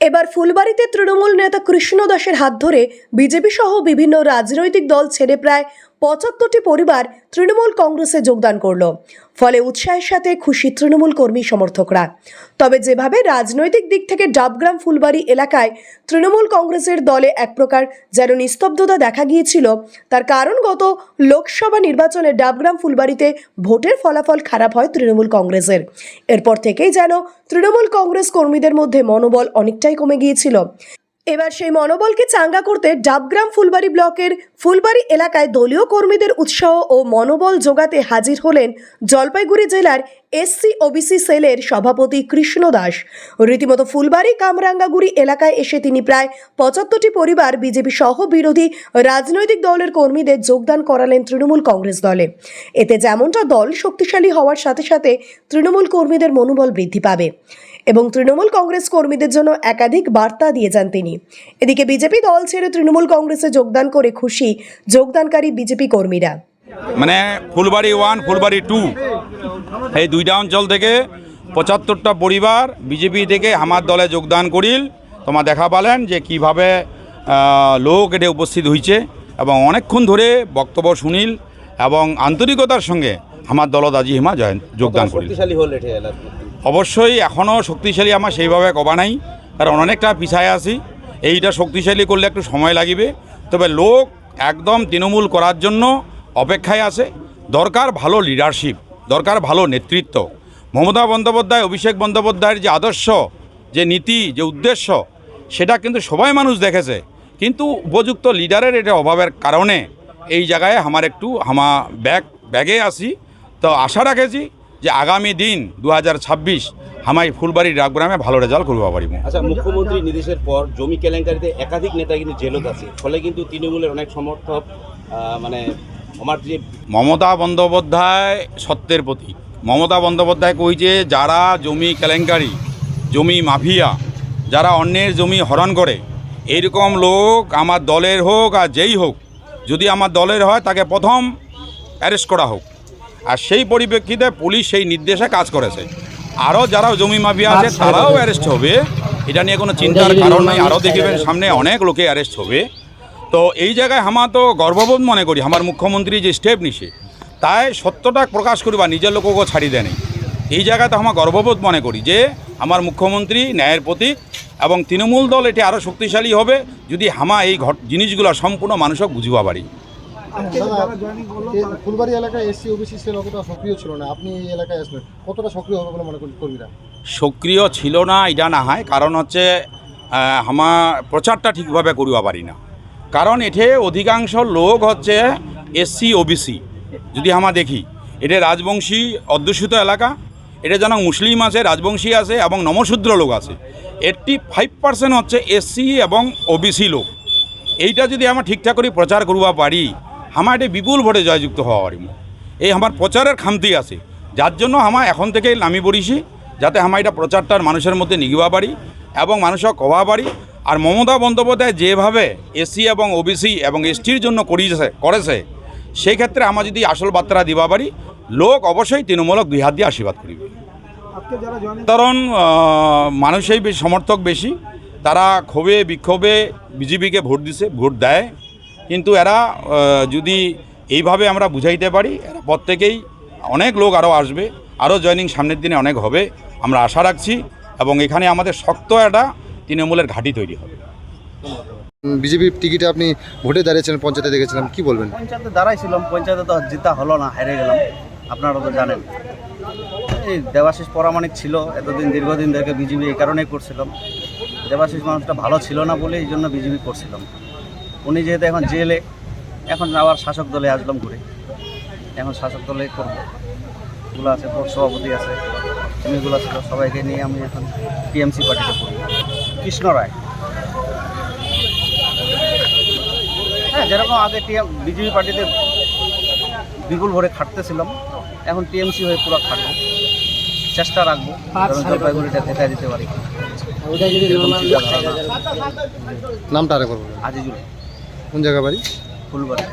এবার ফুলবাড়িতে তৃণমূল নেতা কৃষ্ণ দাসের হাত ধরে বিজেপি সহ বিভিন্ন রাজনৈতিক দল ছেড়ে প্রায় পঁচাত্তরটি পরিবার তৃণমূল কংগ্রেসে যোগদান করল। ফলে উৎসাহের সাথে খুশি তৃণমূল কর্মী সমর্থকরা। তবে যেভাবে রাজনৈতিক দিক থেকে ডাবগ্রাম ফুলবাড়ি এলাকায় তৃণমূল কংগ্রেসের দলে এক প্রকার যেন নিস্তব্ধতা দেখা গিয়েছিল, তার কারণ গত লোকসভা নির্বাচনে ডাবগ্রাম ফুলবাড়িতে ভোটের ফলাফল খারাপ হয় তৃণমূল কংগ্রেসের। এরপর থেকেই যেন তৃণমূল কংগ্রেস কর্মীদের মধ্যে মনোবল অনেকটাই কমে গিয়েছিল। এবার সেই মনোবলকে চাঙ্গা করতে ডাবগ্রাম ফুলবাড়ি ব্লকের ফুলবাড়ি এলাকায় দলীয় কর্মীদের উৎসাহ ও মনোবল যোগাতে হাজির হলেন জলপাইগুড়ি জেলার এসসি ওবিসি সেলের সভাপতি কৃষ্ণ দাস। রীতিমতো ফুলবাড়ি কামরাঙ্গাগুড়ি এলাকায় এসে তিনি প্রায় পঁচাত্তরটি পরিবার বিজেপি সহ বিরোধী রাজনৈতিক দলের কর্মীদের যোগদান করালেন তৃণমূল কংগ্রেস দলে। এতে যেমনটা দল শক্তিশালী হওয়ার সাথে সাথে তৃণমূল কর্মীদের মনোবল বৃদ্ধি পাবে এবং তৃণমূল কংগ্রেস কর্মীদের জন্য একাধিক বার্তা দিয়ে যান তিনি। এদিকে বিজেপি দল ছেড়ে তৃণমূল কংগ্রেসে যোগদান করে খুশি যোগদানকারী বিজেপি কর্মীরা। মানে ফুলবাড়ি ওয়ান ফুলবাড়ি টু এই দুইটা অঞ্চল থেকে পঁচাত্তরটা পরিবার বিজেপি থেকে আমার দলে যোগদান করিল। তোমার দেখা পালেন যে কীভাবে লোক এটা উপস্থিত হয়েছে এবং অনেকক্ষণ ধরে বক্তব্য শুনিল এবং আন্তরিকতার সঙ্গে আমার দলত আজি হিমা জয়েন যোগদান করিল। অবশ্যই এখনও শক্তিশালী আমার সেইভাবে কবা নাই কারণ অনেকটা পিছায় আছি। এইটা শক্তিশালী করলে একটু সময় লাগিবে তবে লোক একদম তৃণমূল করার জন্য অপেক্ষায় আছে। দরকার ভালো লিডারশিপ দরকার ভালো নেতৃত্ব। মমতা বন্দ্যোপাধ্যায়, অভিষেক বন্দ্যোপাধ্যায়ের যে আদর্শ, যে নীতি, যে উদ্দেশ্য, সেটা কিন্তু সবাই মানুষ দেখেছে। কিন্তু উপযুক্ত লিডারের এটা অভাবের কারণে এই জায়গায় আমার একটু, হামা ব্যাগ, ব্যাগে আসি তো আশা রাখেছি যে আগামী দিন দু হাজার ছাব্বিশ হাজার ছাব্বিশ হামাই ফুলবাড়ি ডাকগ্রামে ভালো রেজাল্ট করব পারিব আচ্ছা মুখ্যমন্ত্রী নির্দেশের পর জমি কেলেঙ্কারিতে একাধিক নেতা কিন্তু জেলত আছে ফলে কিন্তু তৃণমূলের অনেক সমর্থক মানে আমার যে মমতা বন্দ্যোপাধ্যায় সত্যের প্রতীক। মমতা বন্দ্যোপাধ্যায় কইছে যারা জমি কেলেঙ্কারি জমি মাফিয়া যারা অন্যের জমি হরণ করে এইরকম লোক আমার দলের হোক আর যেই হোক যদি আমার দলের হয় তাকে প্রথম অ্যারেস্ট করা হোক। আর সেই পরিপ্রেক্ষিতে পুলিশ সেই নির্দেশে কাজ করেছে। আরও যারা জমি মাফিয়া আছে তারাও অ্যারেস্ট হবে। এটা নিয়ে কোনো চিন্তার কারণ নাই। আরও দেখবেন সামনে অনেক লোকে অ্যারেস্ট হবে। তো এই জায়গায় আমার তো গর্ববোধ মনে করি। আমার মুখ্যমন্ত্রী যে স্টেপ নিছে তাই সত্যটা প্রকাশ করিবা নিজের লোককে ছাড়ি দেয়নি এই জায়গায় তো আমার গর্ববোধ মনে করি যে আমার মুখ্যমন্ত্রী ন্যায়ের প্রতীক এবং তৃণমূল দল এটি আরও শক্তিশালী হবে যদি হামা এই ঘট জিনিসগুলো সম্পূর্ণ মানুষক বুঝিবা পারি। ফুলবাড়ি এলাকায় এসসি ওবিসি সেল অতটা সক্রিয় ছিল না। আপনি এই এলাকায় আসবেন কতটা সক্রিয় হবে বলে মনে করেন কর্মীরা? সক্রিয় ছিল না এটা না হয়। কারণ হচ্ছে আমার প্রচারটা ঠিকভাবে করিবা পারি না। কারণ এঠে অধিকাংশ লোক হচ্ছে এসসি ওবিসি। যদি আমরা দেখি এটা রাজবংশী অধ্যুষিত এলাকা। এটা যেন মুসলিম আছে রাজবংশী আছে এবং নমশূদ্র লোক আছে। এইট্টি ফাইভ পার্সেন্ট হচ্ছে এসসি এবং ওবিসি লোক। এইটা যদি আমরা ঠিকঠাক করে প্রচার করবা পারি আমার এটি বিপুল ভোটে জয়যুক্ত হওয়া পারিম এই আমার প্রচারের খামতি আছে। যার জন্য আমার এখন থেকেই নামি পড়িছি, যাতে আমার এটা প্রচারটার মানুষের মধ্যে নিগিবা পারি এবং মানুষক কবা পারি আর মমতা বন্দ্যোপাধ্যায় যেভাবে এসসি এবং ওবিসি এবং এসটির জন্য করিয়েছে করেছে, সেই ক্ষেত্রে আমার যদি আসল বার্তা দিবা পারি লোক অবশ্যই তৃণমূলক দুই হাত দিয়ে আশীর্বাদ করিবে। কারণ মানুষই সমর্থক বেশি। তারা ক্ষোভে, বিক্ষোভে বিজেপিকে ভোট দিছে, ভোট দেয়। কিন্তু এরা যদি এইভাবে আমরা বুঝাইতে পারি এরা প্রত্যেকেই অনেক লোক আরও আসবে আরও জয়নিং সামনের দিনে অনেক হবে আমরা আশা রাখছি এবং এখানে আমাদের শক্ত একটা তৃণমূলের ঘাঁটি তৈরি হবে। বিজেপির টিকিটে আপনি ভোটে দাঁড়িয়েছিলেন পঞ্চায়েতে দেখেছিলাম কি বলবেন? পঞ্চায়েতে দাঁড়াইছিলাম পঞ্চায়েতে তো জিতা হলো না হেরে গেলাম আপনারা তো জানেন। এই দেবাশিস পরামাণিক ছিল এতদিন দীর্ঘদিন ধরে বিজেপি এই কারণেই করছিলাম। দেবাশিস মানুষটা ভালো ছিল না বলে এই জন্য বিজেপি করছিলাম। উনি যেহেতু এখন জেলে এখন আবার শাসক দলে আসলাম ঘুরে। এখন শাসক দলে করব। এগুলো আছে সভাপতি আছে এমনিগুলো ছিল সবাইকে নিয়ে আমি এখন টিএমসি পার্টিতে করব কৃষ্ণ রায়। হ্যাঁ যেরকম আগে টিএম বিজেপি পার্টিতে বিপুল ভরে খাটতেছিলাম এখন টিএমসি হয়ে পুরো খাটবো। চেষ্টা রাখব কারণ জলপাইগুড়িটা জেতায় দিতে পারি। নামটা আরেকবার আজিজুল। কোন জায়গা বাড়ি? ফুলবাড়ি।